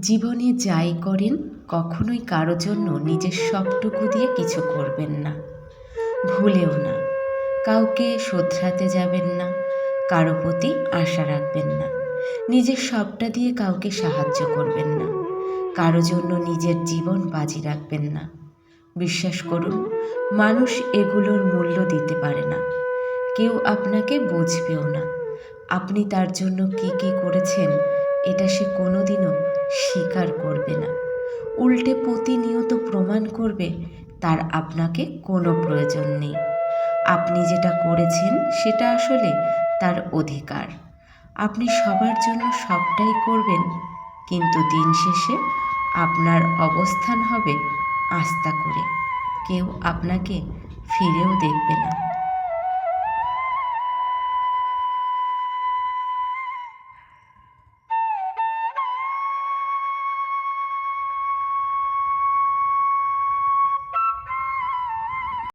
জীবনে যাই করেন, কখনোই কারও জন্য নিজের সবটুকু দিয়ে কিছু করবেন না। ভুলেও না। কাউকে শোধরাতে যাবেন না। কারও প্রতি আশা রাখবেন না। নিজের সবটা দিয়ে কাউকে সাহায্য করবেন না। কারও জন্য নিজের জীবন বাজি রাখবেন না। বিশ্বাস করুন, মানুষ এগুলোর মূল্য দিতে পারে না। কেউ আপনাকে বুঝবেও না। আপনি তার জন্য কী কী করেছেন, এটা সে কোনোদিনও স্বীকার করবে না। উল্টে প্রতিনিয়ত প্রমাণ করবে, তার আপনাকে কোনো প্রয়োজন নেই। আপনি যেটা করেছেন, সেটা আসলে তার অধিকার। আপনি সবার জন্য সবটাই করবেন, কিন্তু দিন শেষে আপনার অবস্থান হবে আস্থা করে। কেউ আপনাকে ফিরেও দেখবে না।